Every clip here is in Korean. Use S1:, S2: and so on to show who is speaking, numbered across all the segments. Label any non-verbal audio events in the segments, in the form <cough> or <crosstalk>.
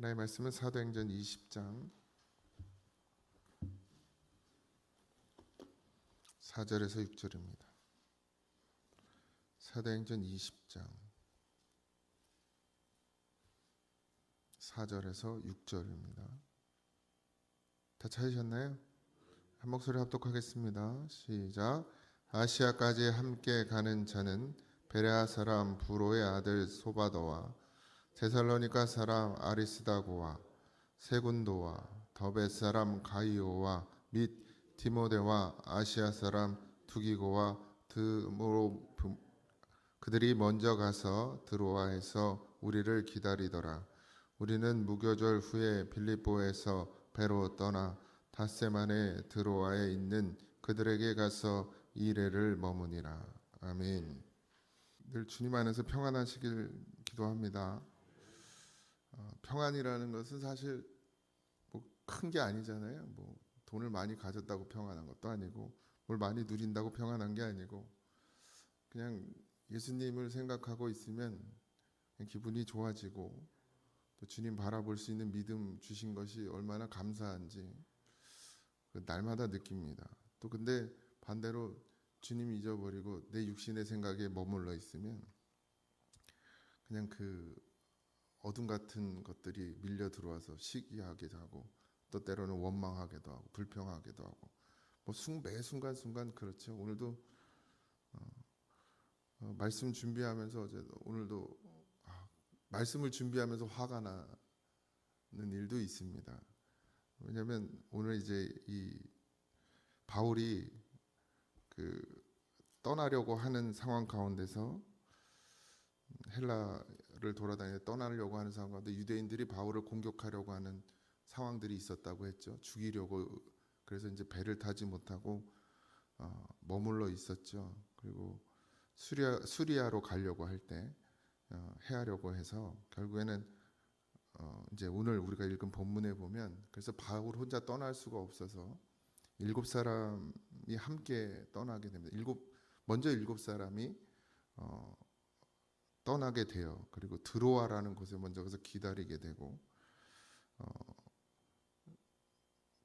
S1: 하나의 말씀은 사도행전 20장 4절에서 6절입니다. 사도행전 20장 4절에서 6절입니다. 다 찾으셨나요? 한 목소리 합독하겠습니다. 시작. 아시아까지 함께 가는 자는 베레아 사람 부로의 아들 소바더와 데살로니가 사람 아리스다고와 세군도와 더벳 사람 가이오와 및 디모데와 아시아 사람 두기고와 드모로 그들이 먼저 가서 드로아에서 우리를 기다리더라. 우리는 무교절 후에 빌립보에서 배로 떠나 닷새 만에 드로아에 있는 그들에게 가서 이레를 머무니라. 아멘. 늘 주님 안에서 평안하시길 기도합니다. 어, 평안이라는 것은 사실 뭐 큰 게 아니잖아요. 뭐 돈을 많이 가졌다고 평안한 것도 아니고 뭘 많이 누린다고 평안한 게 아니고 그냥 예수님을 생각하고 있으면 기분이 좋아지고 또 주님 바라볼 수 있는 믿음 주신 것이 얼마나 감사한지 그 날마다 느낍니다. 또 근데 반대로 주님 잊어버리고 내 육신의 생각에 머물러 있으면 그냥 그 어둠 같은 것들이 밀려 들어와서 시기하기도 하고 또 때로는 원망하기도 하고 불평하기도 하고 뭐 순, 매 순간 순간 그렇죠. 오늘도 어, 어, 말씀 준비하면서 어제 오늘도 아, 말씀을 준비하면서 화가 나는 일도 있습니다. 왜냐하면 오늘 이제 이 바울이 그 떠나려고 하는 상황 가운데서 헬라 를 돌아다니 떠나려고 하는 상황 가운데 유대인들이 바울을 공격하려고 하는 상황들이 있었다고 했죠. 죽이려고 그래서 이제 배를 타지 못하고 어, 머물러 있었죠. 그리고 수리아 수리아로 가려고 할때 어, 해하려고 해서 결국에는 어, 이제 오늘 우리가 읽은 본문에 보면 그래서 바울 혼자 떠날 수가 없어서 일곱 사람이 함께 떠나게 됩니다. 일곱 먼저 일곱 사람이 어, 떠나게 돼요. 그리고 드로아라는 곳에 먼저 가서 기다리게 되고 어,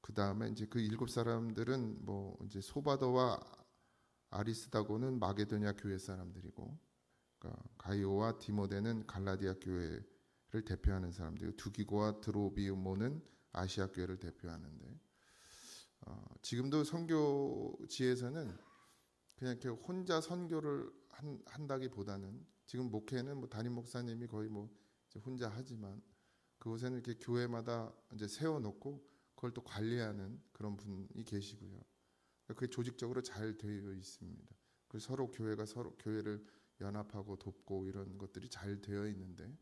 S1: 그 다음에 이제 그 일곱 사람들은 뭐 이제 소바더와 아리스다고는 마게도냐 교회 사람들이고 그러니까 가이오와 디모데는 갈라디아 교회를 대표하는 사람들이고 두기고와 드로비우모는 아시아 교회를 대표하는데 어, 지금도 선교지에서는 그냥 이렇게 혼자 선교를 한, 한다기보다는 지금 목회는 뭐 담임 목사님이 거의 뭐 혼자 하지만 그곳에는 이렇게 교회마다 이제 세워놓고 그걸 또 관리하는 그런 분이 계시고요. 그게 조직적으로 잘 되어 있습니다. 그 서로 교회가 서로 교회를 연합하고 돕고 이런 것들이 잘 되어 있는데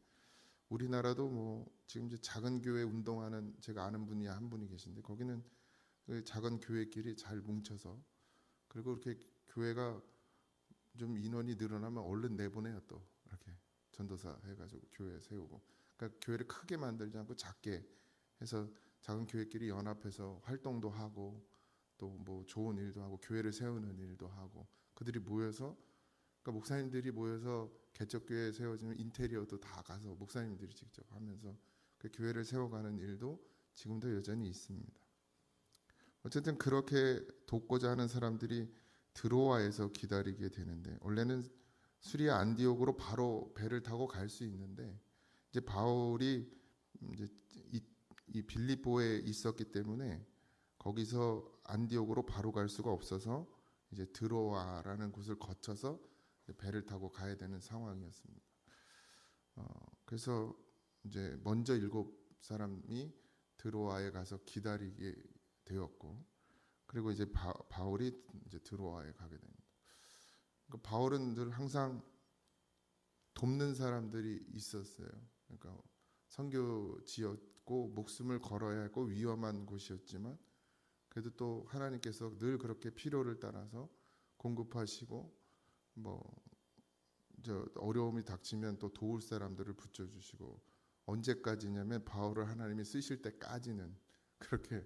S1: 우리나라도 뭐 지금 이제 작은 교회 운동하는 제가 아는 분이 한 분이 계신데 거기는 그 작은 교회끼리 잘 뭉쳐서 그리고 이렇게 교회가 좀 인원이 늘어나면 얼른 내보내요 또 이렇게 전도사 해가지고 교회 세우고 그러니까 교회를 크게 만들지 않고 작게 해서 작은 교회끼리 연합해서 활동도 하고 또 뭐 좋은 일도 하고 교회를 세우는 일도 하고 그들이 모여서 그러니까 목사님들이 모여서 개척교회 세워지면 인테리어도 다 가서 목사님들이 직접 하면서 그 교회를 세워가는 일도 지금도 여전히 있습니다. 어쨌든 그렇게 돕고자 하는 사람들이 드로아에서 기다리게 되는데 원래는 수리아 안디옥으로 바로 배를 타고 갈 수 있는데 이제 바울이 이제 이, 이 빌립보에 있었기 때문에 거기서 안디옥으로 바로 갈 수가 없어서 이제 드로아라는 곳을 거쳐서 배를 타고 가야 되는 상황이었습니다. 어, 그래서 이제 먼저 일곱 사람이 드로아에 가서 기다리게 되었고 그리고 이제 바, 바울이 이제 드로아에 가게 됩니다. 그러니까 바울은 늘 항상 돕는 사람들이 있었어요. 그러니까 선교지였고 목숨을 걸어야 했고 위험한 곳이었지만 그래도 또 하나님께서 늘 그렇게 필요를 따라서 공급하시고 뭐 저 어려움이 닥치면 또 도울 사람들을 붙여주시고 언제까지냐면 바울을 하나님이 쓰실 때까지는 그렇게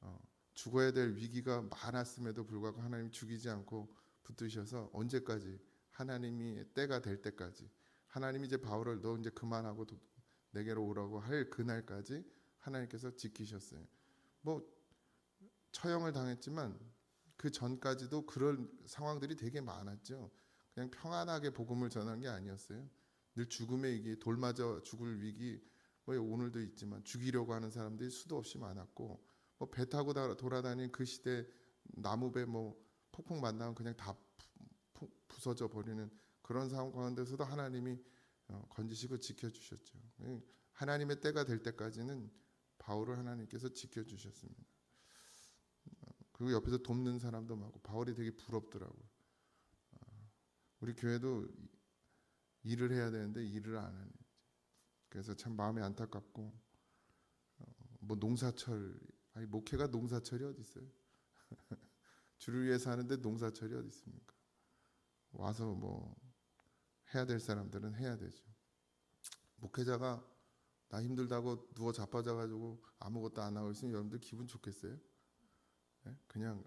S1: 어, 죽어야 될 위기가 많았음에도 불구하고 하나님 죽이지 않고 붙드셔서 언제까지 하나님이 때가 될 때까지 하나님이 이제 바울을 너 이제 그만하고 도, 내게로 오라고 할 그날까지 하나님께서 지키셨어요. 뭐 처형을 당했지만 그 전까지도 그런 상황들이 되게 많았죠. 그냥 평안하게 복음을 전한 게 아니었어요. 늘 죽음의 위기, 돌 맞아 죽을 위기, 뭐 오늘도 있지만 죽이려고 하는 사람들이 수도 없이 많았고, 뭐 배 타고 다- 돌아다니는 그 시대 나무배 뭐 폭풍 만나면 그냥 다 부서져 버리는 그런 상황 가운데서도 하나님이 어, 건지시고 지켜주셨죠. 예, 하나님의 때가 될 때까지는 바울을 하나님께서 지켜주셨습니다. 어, 그리고 옆에서 돕는 사람도 많고 바울이 되게 부럽더라고요. 어, 우리 교회도 이- 일을 해야 되는데 일을 안 하네. 그래서 참 마음이 안타깝고 어, 뭐 농사철 아니 목회가 농사철이 어디 있어요? <laughs> 주를 위해 사는데 농사철이 어디 있습니까? 와서 뭐 해야 될 사람들은 해야 되죠. 목회자가 나 힘들다고 누워 자빠져 가지고 아무것도 안 하고 있으면 여러분들 기분 좋겠어요? 예? 그냥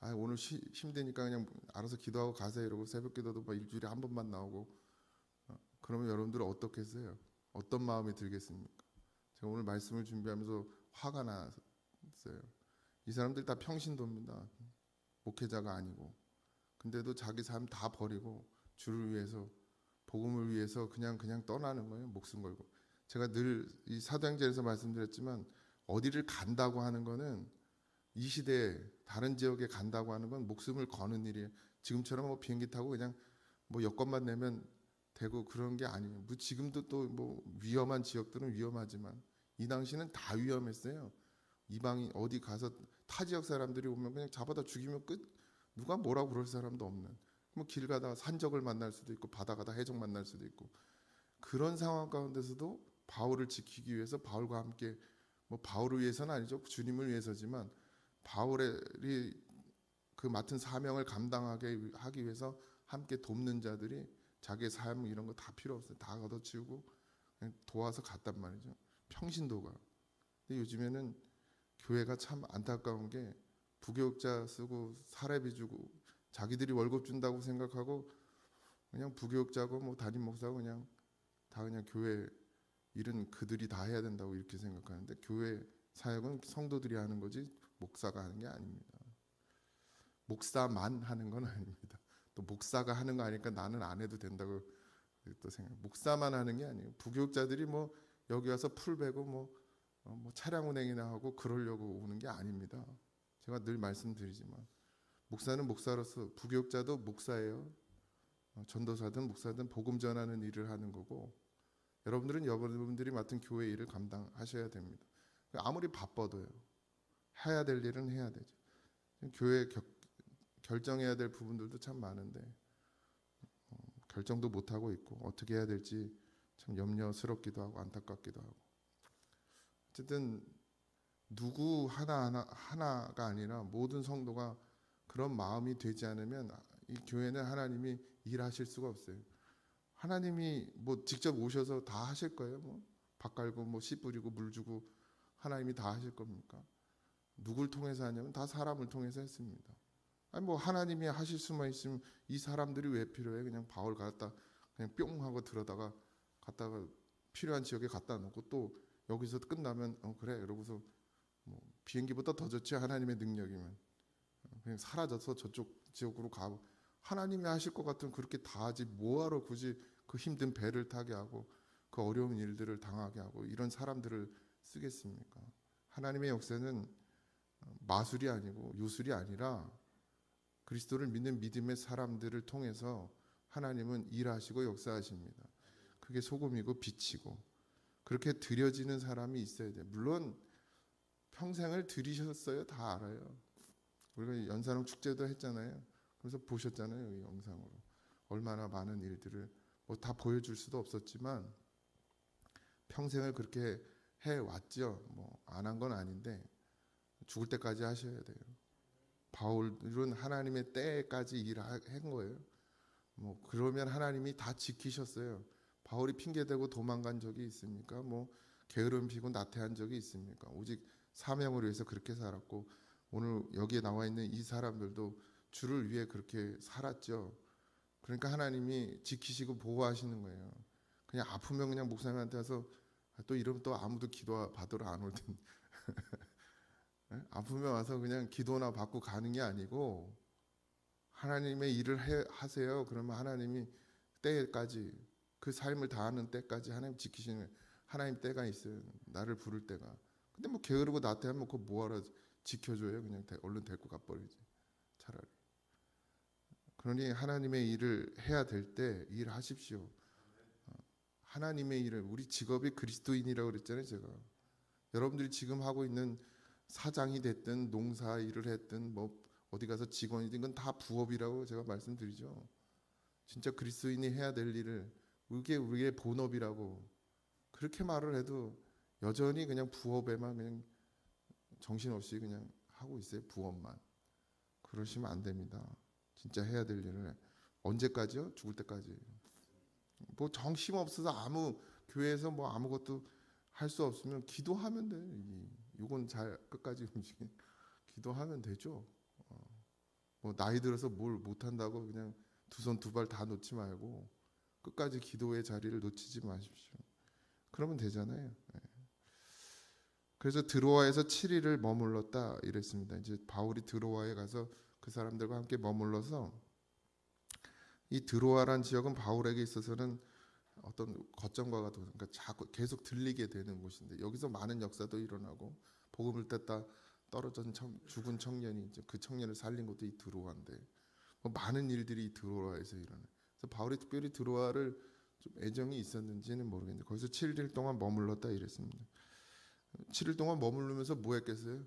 S1: 아 오늘 쉬, 힘드니까 그냥 알아서 기도하고 가세요 이러고 새벽 기도도 막 일주일에 한 번만 나오고 어, 그러면 여러분들은 어떻겠어요? 어떤 마음이 들겠습니까? 제가 오늘 말씀을 준비하면서 화가 났어요. 이 사람들 다 평신도입니다. 목회자가 아니고 근데도 자기 삶 다 버리고 주를 위해서 복음을 위해서 그냥 그냥 떠나는 거예요. 목숨 걸고. 제가 늘 이 사도행전에서 말씀드렸지만 어디를 간다고 하는 거는 이 시대에 다른 지역에 간다고 하는 건 목숨을 거는 일이에요. 지금처럼 뭐 비행기 타고 그냥 뭐 여권만 내면 되고 그런 게 아니에요. 뭐 지금도 또 뭐 위험한 지역들은 위험하지만 이 당시는 다 위험했어요. 이방인 어디 가서 타 지역 사람들이 오면 그냥 잡아다 죽이면 끝. 누가 뭐라고 그럴 사람도 없는. 뭐 길 가다가 산적을 만날 수도 있고 바다 가다 해적 만날 수도 있고. 그런 상황 가운데서도 바울을 지키기 위해서 바울과 함께 뭐 바울을 위해서는 아니죠. 주님을 위해서지만 바울이 그 맡은 사명을 감당하게 하기 위해서 함께 돕는 자들이 자기의 삶 이런 거 다 필요 없어요. 다 걷어치우고 도와서 갔단 말이죠. 평신도가. 근데 요즘에는 교회가 참 안타까운 게 부교육자 쓰고 사례비 주고 자기들이 월급 준다고 생각하고 그냥 부교육자고 뭐 담임 목사고 그냥 다 그냥 교회 일은 그들이 다 해야 된다고 이렇게 생각하는데 교회 사역은 성도들이 하는 거지 목사가 하는 게 아닙니다. 목사만 하는 건 아닙니다. 또 목사가 하는 거 아니까 나는 안 해도 된다고 또 생각. 목사만 하는 게 아니에요. 부교육자들이 뭐 여기 와서 풀 베고 뭐, 어, 뭐 차량 운행이나 하고 그러려고 오는 게 아닙니다. 제가 늘 말씀드리지만 목사는 목사로서 부교육자도 목사예요. 어, 전도사든 목사든 복음 전하는 일을 하는 거고 여러분들은 여러분들이 맡은 교회 일을 감당하셔야 됩니다. 아무리 바빠도요. 해야 될 일은 해야 되죠. 교회 겨, 결정해야 될 부분들도 참 많은데 어, 결정도 못 하고 있고 어떻게 해야 될지 참 염려스럽기도 하고 안타깝기도 하고 어쨌든 누구 하나 하나 하나가 아니라 모든 성도가 그런 마음이 되지 않으면 이 교회는 하나님이 일하실 수가 없어요. 하나님이 뭐 직접 오셔서 다 하실 거예요. 뭐 밥 갈고 뭐 씨 뿌리고 물 주고 하나님이 다 하실 겁니까? 누굴 통해서 하냐면 다 사람을 통해서 했습니다. 아니 뭐 하나님이 하실 수만 있으면 이 사람들이 왜 필요해? 그냥 바울 갖다 그냥 뿅 하고 들어다가 갖다가 필요한 지역에 갖다 놓고 또 여기서 끝나면 어 그래 이러고서 뭐 비행기보다 더 좋지 하나님의 능력이면 그냥 사라져서 저쪽 지역으로 가고 하나님이 하실 것 같으면 그렇게 다 하지 뭐하러 굳이 그 힘든 배를 타게 하고 그 어려운 일들을 당하게 하고 이런 사람들을 쓰겠습니까? 하나님의 역사는 마술이 아니고 요술이 아니라 그리스도를 믿는 믿음의 사람들을 통해서 하나님은 일하시고 역사하십니다. 그게 소금이고 빛이고 그렇게 드려지는 사람이 있어야 돼. 물론 평생을 들이셨어요. 다 알아요. 우리가 연산홍 축제도 했잖아요. 그래서 보셨잖아요. 이 영상으로 얼마나 많은 일들을 뭐 다 보여줄 수도 없었지만 평생을 그렇게 해 왔죠. 뭐 안 한 건 아닌데 죽을 때까지 하셔야 돼요. 바울은 하나님의 때까지 일한 거예요. 뭐 그러면 하나님이 다 지키셨어요. 바울이 핑계 대고 도망간 적이 있습니까? 뭐 게으름 피고 나태한 적이 있습니까? 오직 사명을 위해서 그렇게 살았고 오늘 여기에 나와 있는 이 사람들도 주를 위해 그렇게 살았죠. 그러니까 하나님이 지키시고 보호하시는 거예요. 그냥 아프면 그냥 목사님한테 와서 아, 또 이러면 또 아무도 기도 받으러 안 올 텐데. <laughs> 예? 아프면 와서 그냥 기도나 받고 가는 게 아니고 하나님의 일을 해, 하세요. 그러면 하나님이 때까지 그 삶을 다하는 때까지 하나님 지키시는 하나님 때가 있어요. 나를 부를 때가. 근데 뭐 게으르고 나태하면 그거 뭐하러 지켜줘요. 그냥 데- 얼른 데리고 가버리지. 차라리. 그러니 하나님의 일을 해야 될 때 일하십시오. 어, 하나님의 일을 우리 직업이 그리스도인이라고 그랬잖아요. 제가. 여러분들이 지금 하고 있는 사장이 됐든 농사 일을 했든 뭐 어디 가서 직원이든 그건 다 부업이라고 제가 말씀드리죠. 진짜 그리스도인이 해야 될 일을 이게 우리의 본업이라고 그렇게 말을 해도 여전히 그냥 부업에만 그냥 정신없이 그냥 하고 있어요. 부업만. 그러시면 안 됩니다. 진짜 해야 될 일을 언제까지요? 죽을 때까지. 뭐 정심 없어서 아무 교회에서 뭐 아무것도 할 수 없으면 기도하면 돼. 이- 이건 잘 끝까지 <laughs> 움직이. 기도하면 되죠. 어. 뭐 나이 들어서 뭘 못한다고 그냥 두 손 두 발 다 놓지 말고 끝까지 기도의 자리를 놓치지 마십시오. 그러면 되잖아요. 예. 그래서 드로아에서 7일을 머물렀다 이랬습니다. 이제 바울이 드로아에 가서 그 사람들과 함께 머물러서 이 드로아란 지역은 바울에게 있어서는 어떤 거점과 같은 그러니까 자꾸 계속 들리게 되는 곳인데 여기서 많은 역사도 일어나고 복음을 뗐다 떨어진 청, 죽은 청년이 이제 그 청년을 살린 것도 이 드로아인데 뭐 많은 일들이 이 드로아에서 일어나. 그래서 바울이 특별히 드로아를 좀 애정이 있었는지는 모르겠는데 거기서 7일 동안 머물렀다 이랬습니다. 7일 동안 머무르면서 뭐 했겠어요?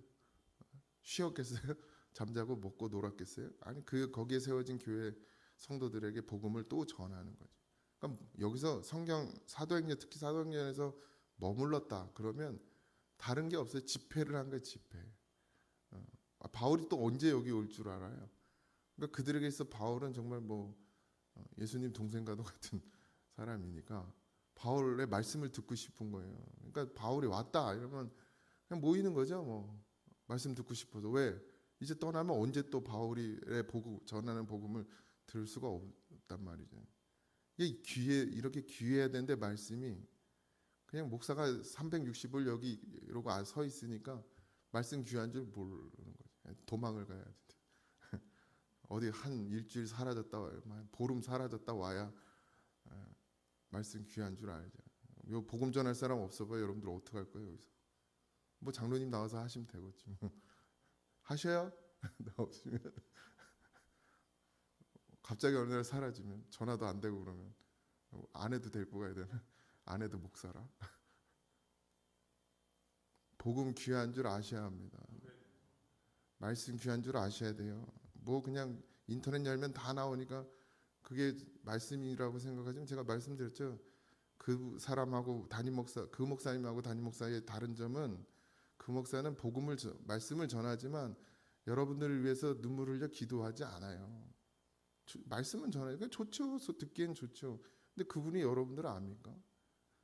S1: 쉬었겠어요? <laughs> 잠자고 먹고 놀았겠어요? 아니 그 거기에 세워진 교회 성도들에게 복음을 또 전하는 거죠. 그러니까 여기서 성경 사도행전 특히 사도행전에서 머물렀다 그러면 다른 게 없어요. 집회를 한 거예요. 집회. 어. 아, 바울이 또 언제 여기 올 줄 알아요? 그러니까 그들에게 있어 바울은 정말 뭐 어, 예수님 동생과도 <laughs> 같은 사람이니까 바울의 말씀을 듣고 싶은 거예요. 그러니까 바울이 왔다 이러면 그냥 모이는 거죠. 뭐 말씀 듣고 싶어서 왜 이제 떠나면 언제 또 바울의 복음 전하는 복음을 들을 수가 없단 말이죠. 이게 귀에 이렇게 귀해야 되는데 말씀이 그냥 목사가 360을 여기 이러고 아, 서 있으니까 말씀 귀한 줄 모르는 거죠. 도망을 가야 돼. 어디 한 일주일 사라졌다 와요. 한 보름 사라졌다 와야 에, 말씀 귀한 줄 알죠. 요 복음 전할 사람 없어 봐요. 여러분들 어떻게 할 거예요 여기서? 뭐 장로님 나와서 하시면 되겠지. 뭐. <laughs> 하셔요? <laughs> 나 없으면 <laughs> 갑자기 어느 날 사라지면 전화도 안 되고 그러면 아내도 데리고 가야 되나? 아내도 목사라. 복음 귀한 줄 아셔야 합니다. 말씀 귀한 줄 아셔야 돼요. 뭐 그냥 인터넷 열면 다 나오니까 그게 말씀이라고 생각하지만 제가 말씀드렸죠. 그 사람하고 담임 목사, 그 목사님하고 담임 목사의 다른 점은 그 목사는 복음을 저- 말씀을 전하지만 여러분들을 위해서 눈물 흘려 기도하지 않아요. 주- 말씀은 전하니까 좋죠. 소- 듣기엔 좋죠. 근데 그분이 여러분들을 압니까?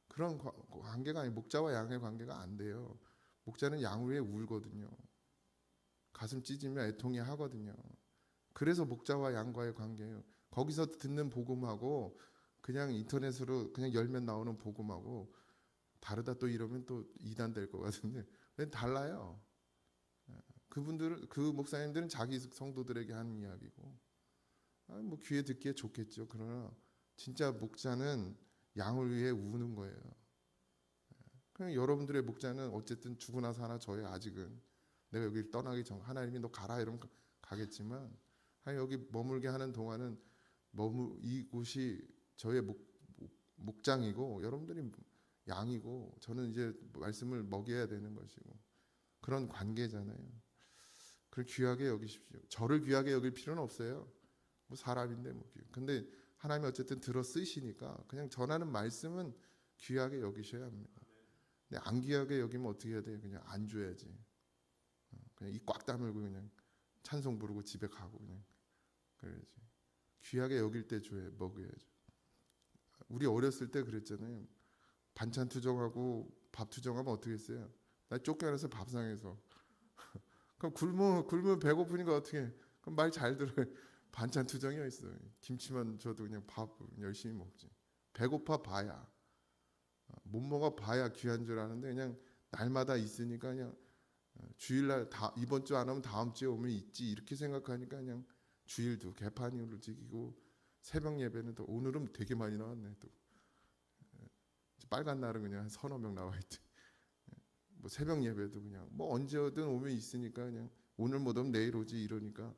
S1: 그런 과- 관계가 아니 목자와 양의 관계가 안 돼요. 목자는 양 위에 울거든요. 가슴 찢으면 애통해 하거든요. 그래서 목자와 양과의 관계예요. 거기서 듣는 복음하고 그냥 인터넷으로 그냥 열면 나오는 복음하고 다르다 또 이러면 또 이단 될 것 같은데 달라요. 예. 그분들은 그 목사님들은 자기 성도들에게 하는 이야기고 아, 뭐 귀에 듣기에 좋겠죠. 그러나 진짜 목자는 양을 위해 우는 거예요. 예. 그냥 여러분들의 목자는 어쨌든 죽으나 사나 저의 아직은 내가 여기를 떠나기 전 하나님이 너 가라 이러면 가- 가겠지만 하 여 여기 머물게 하는 동안은 머무 이곳이 저의 목, 목- 목 장이고 여러분들이 양이고 저는 이제 말씀을 먹여야 되는 것이고 그런 관계잖아요. 그걸 귀하게 여기십시오. 저를 귀하게 여길 필요는 없어요. 뭐 사람인데 뭐. 귀- 근데 하나님이 어쨌든 들어 쓰시니까 그냥 전하는 말씀은 귀하게 여기셔야 합니다. 근데 안 귀하게 여기면 어떻게 해야 돼요? 그냥 안 줘야지. 어, 그냥 입꽉 다물고 그냥 찬송 부르고 집에 가고 그냥 그래야지. 귀하게 여길 때 줘야 먹어야죠. 우리 어렸을 때 그랬잖아요. 반찬 투정하고 밥 투정하면 어떻게 했어요? 나 쫓겨나서 밥상에서. <laughs> 그럼 굶으면 굶으면 배고프니까 어떻게? 해? 그럼 말 잘 들어요. <laughs> 반찬 투정이 있어요. 김치만 줘도 그냥 밥 열심히 먹지. 배고파 봐야 어, 못 먹어 봐야 귀한 줄 아는데 그냥 날마다 있으니까 그냥 어, 주일날 다 이번 주안 오면 다음 주에 오면 있지 이렇게 생각하니까 그냥 주일도 개판으로 지기고 새벽 예배는 또 오늘은 되게 많이 나왔네 또. 예, 빨간 날은 그냥 한 서너 명 나와 있지. 예, 뭐 새벽 예배도 그냥 뭐 언제든 오면 있으니까 그냥 오늘 못 오면 내일 오지 이러니까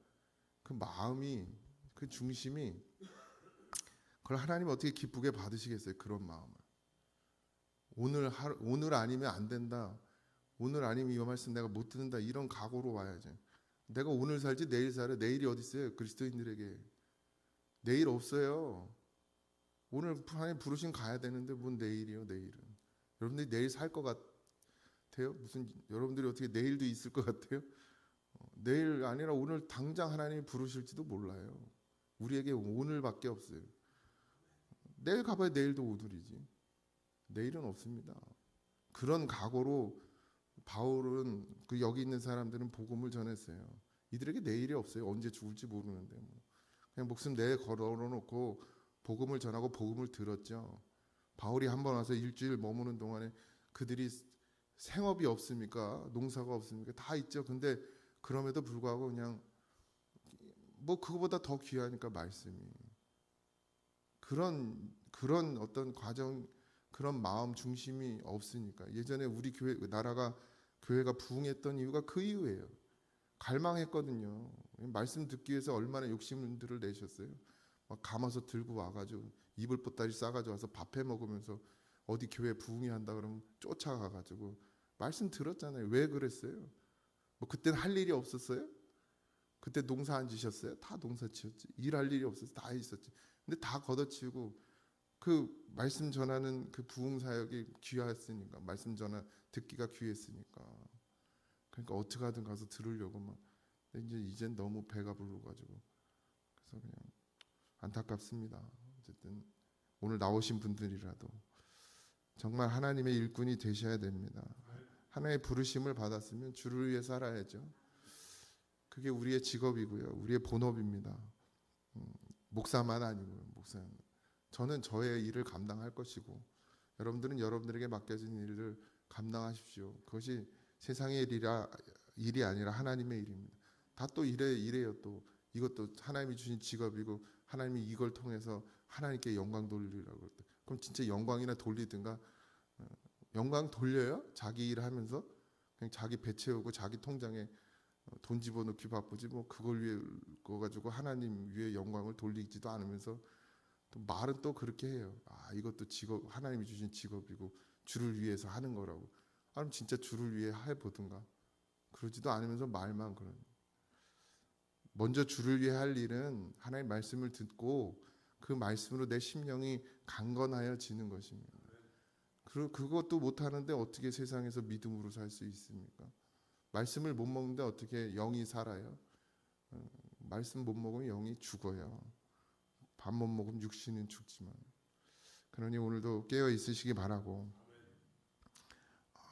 S1: 그 마음이 그 중심이 그걸 하나님 어떻게 기쁘게 받으시겠어요 그런 마음을. 오늘 하루, 오늘 아니면 안 된다. 오늘 아니면 이거 말씀 내가 못 듣는다. 이런 각오로 와야지 내가 오늘 살지 내일 살아. 내일이 어디 있어요? 그리스도인들에게. 내일 없어요. 오늘 하나님 부르신 가야 되는데 뭔 내일이요 내일은? 여러분들이 내일 살 것 같아요? 무슨 여러분들이 어떻게 내일도 있을 것 같아요? 어, 내일 아니라 오늘 당장 하나님이 부르실지도 몰라요. 우리에게 오늘밖에 없어요. 내일 가봐야 내일도 오늘이지. 내일은 없습니다. 그런 각오로 바울은 그 여기 있는 사람들은 복음을 전했어요. 이들에게 내일이 없어요. 언제 죽을지 모르는데 뭐. 그냥 목숨 내 걸어놓고 복음을 전하고 복음을 들었죠. 바울이 한 번 와서 일주일 머무는 동안에 그들이 생업이 없습니까? 농사가 없습니까? 다 있죠. 근데 그럼에도 불구하고 그냥 뭐 그거보다 더 귀하니까 말씀이 그런 그런 어떤 과정 그런 마음 중심이 없으니까 예전에 우리 교회 나라가 교회가 부흥했던 이유가 그 이유예요. 갈망했거든요. 말씀 듣기 위해서 얼마나 욕심들을 내셨어요. 막 감아서 들고 와가지고 이불 보따리 싸가지고 와서 밥해 먹으면서 어디 교회 부흥이 한다 그러면 쫓아가가지고 말씀 들었잖아요. 왜 그랬어요? 뭐 그때는 할 일이 없었어요? 그때 농사 안 지셨어요? 다 농사 지었지. 일할 일이 없어서 다 있었지. 근데 다 걷어치우고 그 말씀 전하는 그 부흥 사역이 귀했으니까 말씀 전하 듣기가 귀했으니까 그러니까 어떻게 하든 가서 들으려고 막 근데 이제 이젠 너무 배가 불러가지고 그래서 그냥 안타깝습니다. 어쨌든 오늘 나오신 분들이라도 정말 하나님의 일꾼이 되셔야 됩니다. 하나의 부르심을 받았으면 주를 위해 살아야죠. 그게 우리의 직업이고요, 우리의 본업입니다. 음, 목사만 아니고요, 목사. 저는 저의 일을 감당할 것이고 여러분들은 여러분들에게 맡겨진 일을 감당하십시오. 그것이 세상의 일이라 일이 아니라 하나님의 일입니다. 다 또 이래 이래요 또 이것도 하나님이 주신 직업이고 하나님이 이걸 통해서 하나님께 영광 돌리라고 그럼 진짜 영광이나 돌리든가 어, 영광 돌려요? 자기 일 하면서 그냥 자기 배 채우고 자기 통장에 어, 돈 집어넣기 바쁘지 뭐 그걸 위해 거 가지고 하나님 위에 영광을 돌리지도 않으면서 또 말은 또 그렇게 해요. 아 이것도 직업 하나님이 주신 직업이고 주를 위해서 하는 거라고. 아, 그럼 진짜 주를 위해 해 보든가. 그러지도 않으면서 말만 그런. 먼저 주를 위해 할 일은 하나님의 말씀을 듣고 그 말씀으로 내 심령이 강건하여지는 것입니다. 그 그것도 못 하는데 어떻게 세상에서 믿음으로 살 수 있습니까? 말씀을 못 먹는데 어떻게 영이 살아요? 어, 말씀 못 먹으면 영이 죽어요. 밥 못 먹으면 육신은 죽지만. 그러니 오늘도 깨어 있으시기 바라고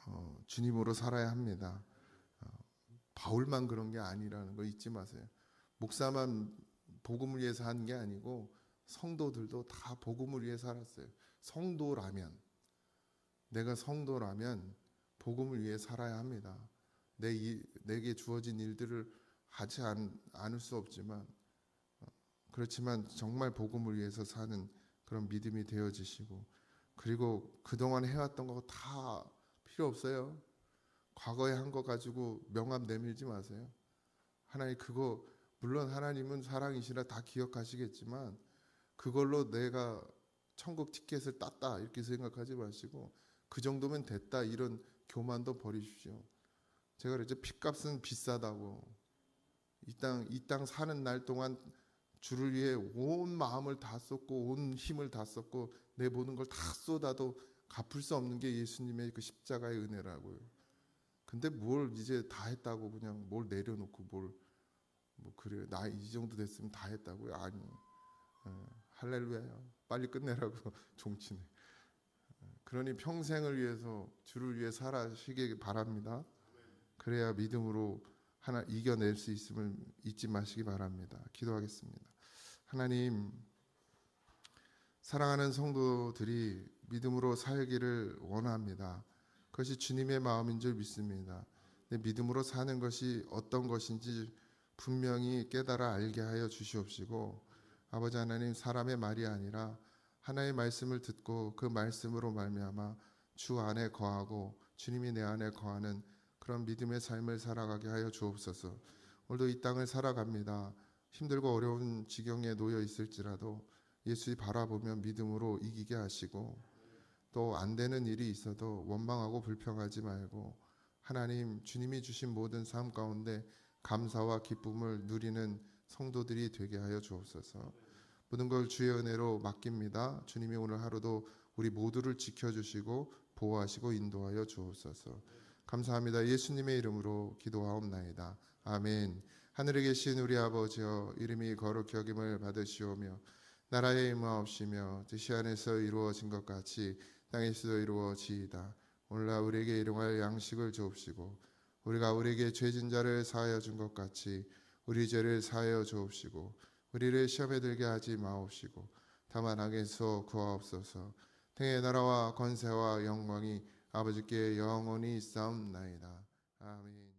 S1: 어, 주님으로 살아야 합니다. 어, 바울만 그런 게 아니라는 거 잊지 마세요. 목사만 복음을 위해서 한 게 아니고 성도들도 다 복음을 위해 살았어요. 성도라면 내가 성도라면 복음을 위해 살아야 합니다. 내 이, 내게 주어진 일들을 하지 않, 않을 수 없지만 어, 그렇지만 정말 복음을 위해서 사는 그런 믿음이 되어지시고 그리고 그동안 해왔던 거 다 필요 없어요. 과거에 한 거 가지고 명함 내밀지 마세요. 하나님 그거 물론 하나님은 사랑이시라 다 기억하시겠지만 그걸로 내가 천국 티켓을 땄다 이렇게 생각하지 마시고 그 정도면 됐다 이런 교만도 버리십시오. 제가 그랬죠 핏값은 비싸다고 이 땅 이 땅 사는 날 동안 주를 위해 온 마음을 다 쏟고 온 힘을 다 쏟고 내 모든 걸 다 쏟아도 갚을 수 없는 게 예수님의 그 십자가의 은혜라고요. 근데 뭘 이제 다 했다고 그냥 뭘 내려놓고 뭘 뭐 그래요. 나이 정도 됐으면 다 했다고요. 아니. 어, 할렐루야. 빨리 끝내라고 <laughs> 종치네. 어, 그러니 평생을 위해서 주를 위해 살아시길 바랍니다. 그래야 믿음으로 하나 이겨낼 수 있음을 잊지 마시기 바랍니다. 기도하겠습니다. 하나님 사랑하는 성도들이 믿음으로 살기를 원합니다. 그것이 주님의 마음인 줄 믿습니다. 믿음으로 사는 것이 어떤 것인지 분명히 깨달아 알게 하여 주시옵시고 아버지 하나님 사람의 말이 아니라 하나의 말씀을 듣고 그 말씀으로 말미암아 주 안에 거하고 주님이 내 안에 거하는 그런 믿음의 삶을 살아가게 하여 주옵소서. 오늘도 이 땅을 살아갑니다. 힘들고 어려운 지경에 놓여 있을지라도 예수를 바라보며 믿음으로 이기게 하시고 또 안 되는 일이 있어도 원망하고 불평하지 말고 하나님 주님이 주신 모든 삶 가운데 감사와 기쁨을 누리는 성도들이 되게 하여 주옵소서. 모든 걸 주의 은혜로 맡깁니다. 주님이 오늘 하루도 우리 모두를 지켜주시고 보호하시고 인도하여 주옵소서. 감사합니다. 예수님의 이름으로 기도하옵나이다. 아멘. 하늘에 계신 우리 아버지여 이름이 거룩히 여김을 받으시오며 나라의 임하옵시며 뜻이 안에서 이루어진 것 같이 땅에서도 이루어지이다. 오늘날 우리에게 일용할 양식을 주옵시고 우리가 우리에게 죄진 자를 사하여 준 것 같이 우리 죄를 사하여 주옵시고 우리를 시험에 들게 하지 마옵시고 다만 악에서 구하옵소서 등의 나라와 권세와 영광이 아버지께 영원히 있사옵나이다. 아멘